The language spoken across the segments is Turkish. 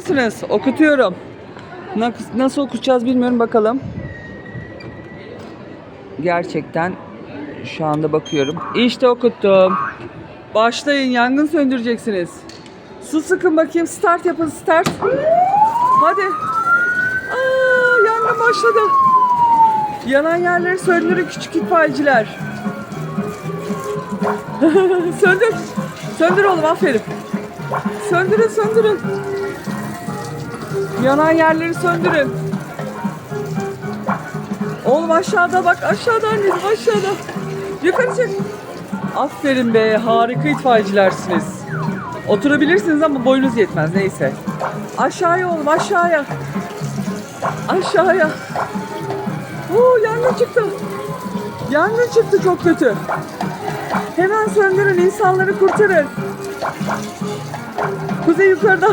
Nasılsınız? Okutuyorum. Na- Nasıl okutacağız bilmiyorum bakalım. Gerçekten şu anda bakıyorum. İşte okuttum. Başlayın yangın söndüreceksiniz. Su sıkın bakayım. Start yapın start. Hadi. Aa, yangın başladı. Yanan yerleri söndürün küçük itfaiyeciler. Söndür. Söndür oğlum aferin. Söndürün söndürün. Yanan yerleri söndürün. Oğlum aşağıda bak aşağıda anneciğim aşağıda. Yukarı çık. Aferin be harika itfaiyecilersiniz. Oturabilirsiniz ama boyunuz yetmez neyse. Aşağıya oğlum aşağıya. Aşağıya. Oo yangın çıktı. Yangın çıktı çok kötü. Hemen söndürün insanları kurtarın. Kuzey yukarıda.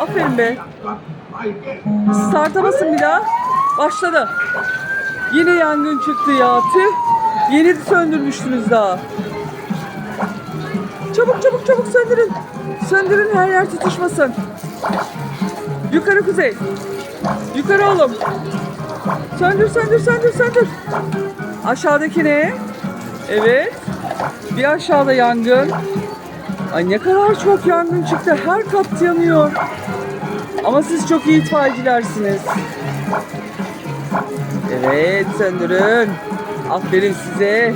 Aferin be. Start'a basın bir daha. Başladı. Yine yangın çıktı ya. Tüh. Yeni söndürmüştünüz daha. Çabuk çabuk çabuk söndürün. Söndürün her yer tutuşmasın. Yukarı kuzey. Yukarı oğlum. Söndür söndür söndür söndür. Aşağıdaki ne? Evet. Bir aşağıda yangın. Ay ne kadar çok yangın çıktı. Her kat yanıyor. Ama siz çok iyi itfaiyecilersiniz. Evet söndürün. Aferin size.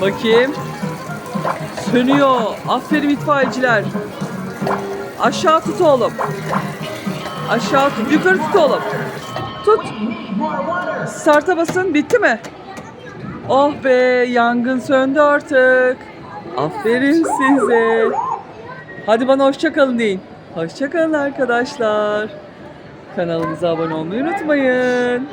Bakayım. Sönüyor. Aferin itfaiyeciler. Aşağı tut oğlum. Aşağı tut. Yukarı tut oğlum. Tut. Start'a basın. Bitti mi? Oh be yangın söndü artık. Aferin size. Hadi bana hoşça kalın deyin. Hoşça kalın arkadaşlar. Kanalımıza abone olmayı unutmayın.